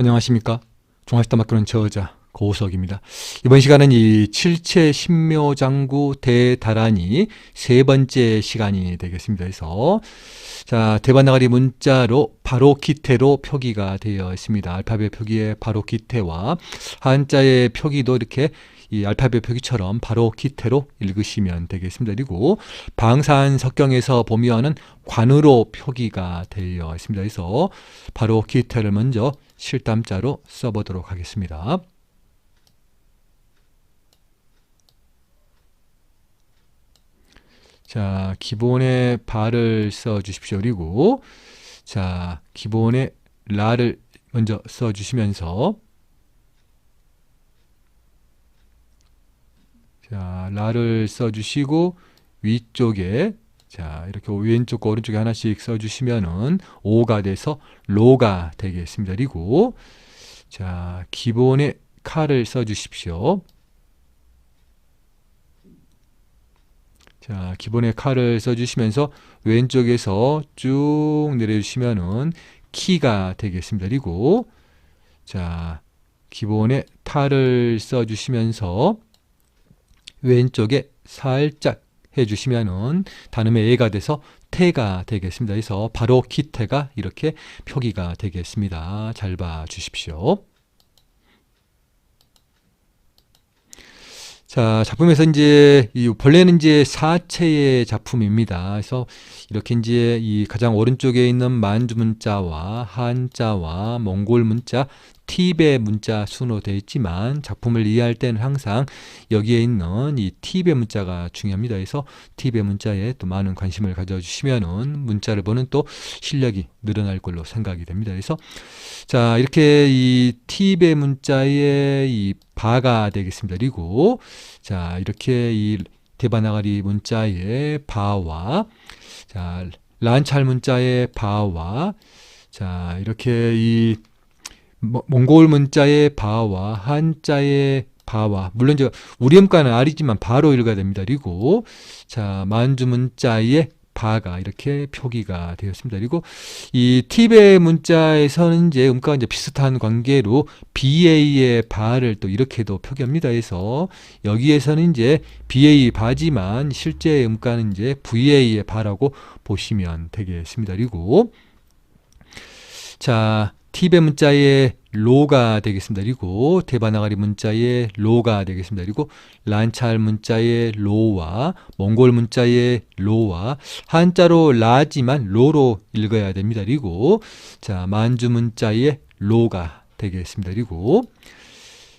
안녕하십니까. 종합시다막교는 저자 고우석입니다. 이번 시간은 이 칠체 신묘장구 대다란이 세 번째 시간이 되겠습니다. 그래서 자 대반나가리 문자로 바로 기태로 표기가 되어 있습니다. 알파벳 표기에 바로 기태와 한자의 표기도 이렇게 이 알파벳 표기처럼 바로 기태로 읽으시면 되겠습니다. 그리고 방산 석경에서 보면은 관으로 표기가 되어 있습니다. 그래서 바로 기태를 먼저 실담자로 써보도록 하겠습니다. 자, 기본의 바를 써 주십시오. 그리고 자, 기본의 라를 먼저 써 주시면서 자, 라를 써 주시고 위쪽에 자, 이렇게 왼쪽과 오른쪽에 하나씩 써 주시면은 오가 돼서 로가 되겠습니다. 그리고 자, 기본의 칼을 써 주십시오. 자, 기본의 칼을 써주시면서 왼쪽에서 쭉 내려주시면은 키가 되겠습니다. 그리고 자, 기본의 탈을 써주시면서 왼쪽에 살짝 해주시면은 단음의 애가 돼서 태가 되겠습니다. 그래서 바로 기태가 이렇게 표기가 되겠습니다. 잘 봐 주십시오. 자, 작품에서 이제 이 본래는 이제 사체의 작품입니다. 그래서 이렇게 이제 이 가장 오른쪽에 있는 만주 문자와 한자와 몽골 문자, 티베 문자 순으로 되어 있지만 작품을 이해할 때는 항상 여기에 있는 이 티베 문자가 중요합니다. 그래서 티베 문자에 또 많은 관심을 가져주시면은 문자를 보는 또 실력이 늘어날 걸로 생각이 됩니다. 그래서 자, 이렇게 이 티베 문자의 이 바가 되겠습니다. 그리고 자, 이렇게 이 대바나가리 문자의 바와 자, 란찰 문자의 바와 자, 이렇게 이 모- 몽골 문자의 바와 한자의 바와 물론 저 우리 음가는 알이지만 바로 읽어야 됩니다. 그리고 자, 만주 문자의 바가 이렇게 표기가 되었습니다. 그리고 이 팁의 문자에서는 이제 음가가 이제 비슷한 관계로 BA의 바를 또 이렇게도 표기합니다. 그래서 여기에서는 이제 BA 바지만 실제 음가는 이제 VA의 바라고 보시면 되겠습니다. 그리고 자, 팁의 문자의 로가 되겠습니다. 그리고 대바나가리 문자의 로가 되겠습니다. 그리고 란찰 문자의 로와 몽골 문자의 로와 한자로 라지만 로로 읽어야 됩니다. 그리고 자, 만주 문자의 로가 되겠습니다. 그리고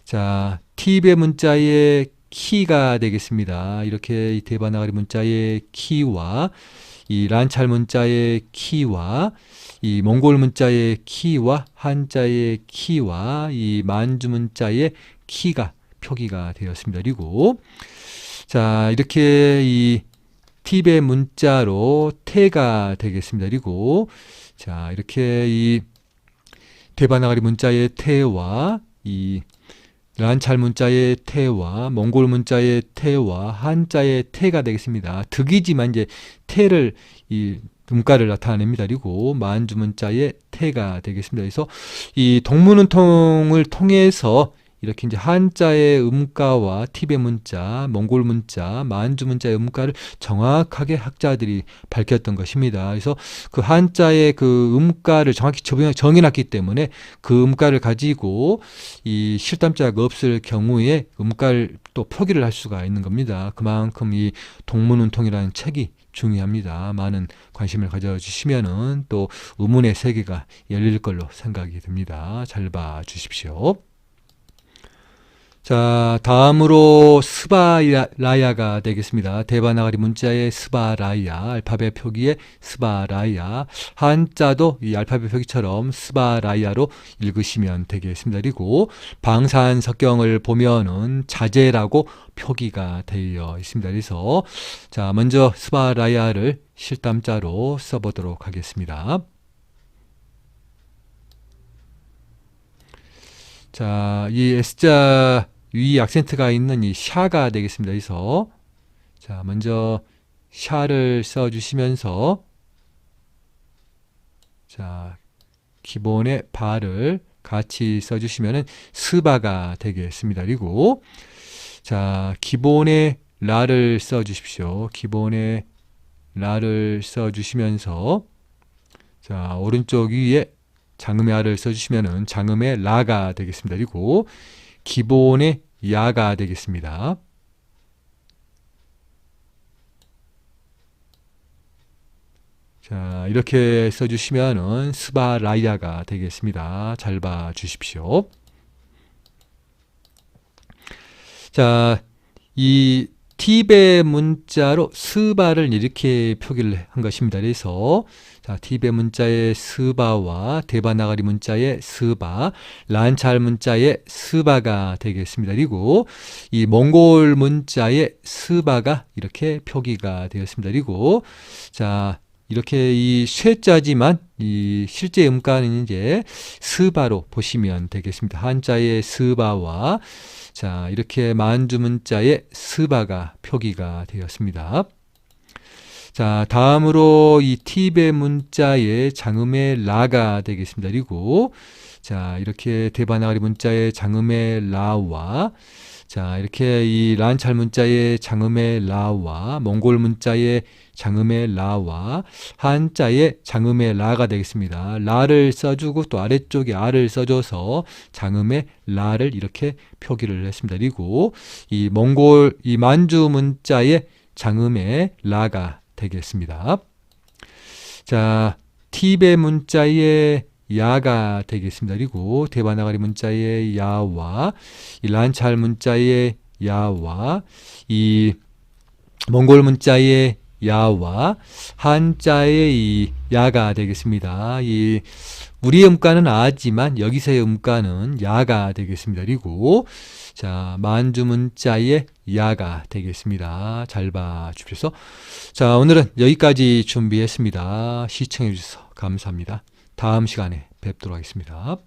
자, 팁의 문자의 키가 되겠습니다. 이렇게 이 대바나가리 문자의 키와 이 란찰 문자의 키와 이 몽골 문자의 키와 한자의 키와 이 만주 문자의 키가 표기가 되었습니다. 그리고 자 이렇게 이 팁의 문자로 태가 되겠습니다. 그리고 자 이렇게 이 대바나가리 문자의 태와 이 란찰 문자의 태와 몽골 문자의 태와 한자의 태가 되겠습니다. 득이지만 이제 태를 이 음가를 나타냅니다. 그리고 만주 문자의 태가 되겠습니다. 그래서 이 동문은통을 통해서 이렇게 이제 한자의 음가와 팁의 문자, 몽골 문자, 만주 문자의 음가를 정확하게 학자들이 밝혔던 것입니다. 그래서 그 한자의 그 음가를 정확히 정해- 정해놨기 때문에 그 음가를 가지고 이 실담자가 없을 경우에 음가를 또 표기를 할 수가 있는 겁니다. 그만큼 이 동문운통이라는 책이 중요합니다. 많은 관심을 가져주시면은 또 의문의 세계가 열릴 걸로 생각이 듭니다. 잘 봐 주십시오. 자, 다음으로 스바라야가 되겠습니다. 대바나가리 문자의 스바라야, 알파벳 표기의 스바라야, 한자도 이 알파벳 표기처럼 스바라야로 읽으시면 되겠습니다. 그리고 방산 석경을 보면은 자제라고 표기가 되어 있습니다. 그래서 자, 먼저 스바라야를 실담자로 써보도록 하겠습니다. 자, 이 S자 위 악센트가 있는 이 샤가 되겠습니다. 그래서 자, 먼저 샤를 써 주시면서 자, 기본의 바를 같이 써주시면은 스바가 되겠습니다. 그리고 자 기본에 라를 써주십시오. 기본에 라를 써주시면서 자 오른쪽 위에 장음의 아를 써주시면은 장음의 라가 되겠습니다. 그리고 기본의 야가 되겠습니다. 자, 이렇게 써주시면은 스바라이아가 되겠습니다. 잘 봐 주십시오. 자, 이 팁의 문자로 스바를 이렇게 표기를 한 것입니다. 그래서 자, 팁의 문자의 스바와 대바나가리 문자의 스바, 란찰 문자의 스바가 되겠습니다. 그리고 이 몽골 문자의 스바가 이렇게 표기가 되었습니다. 그리고 자, 이렇게 이 쇠자지만 이 실제 음가는 이제 스바로 보시면 되겠습니다. 한자의 스바와 자, 이렇게 만주문자의 스바가 표기가 되었습니다. 자, 다음으로 이 팁의 문자의 장음의 라가 되겠습니다. 그리고 자, 이렇게 대바나가리 문자의 장음의 라와 자, 이렇게 이 란찰 문자의 장음의 라와 몽골 문자의 장음의 라와 한자의 장음의 라가 되겠습니다. 라를 써주고 또 아래쪽에 아를 써줘서 장음의 라를 이렇게 표기를 했습니다. 그리고 이 몽골 이 만주 문자의 장음의 라가 되겠습니다. 자, 팁의 문자의 야가 되겠습니다. 그리고 대바나가리 문자의 야와 이 란찰 문자의 야와 이 몽골 문자의 야와 한자의 이 야가 되겠습니다. 이 우리의 음가는 아지만 여기서의 음가는 야가 되겠습니다. 그리고 자 만주 문자의 야가 되겠습니다. 잘 봐 주십시오. 자 오늘은 여기까지 준비했습니다. 시청해 주셔서 감사합니다. 다음 시간에 뵙도록 하겠습니다.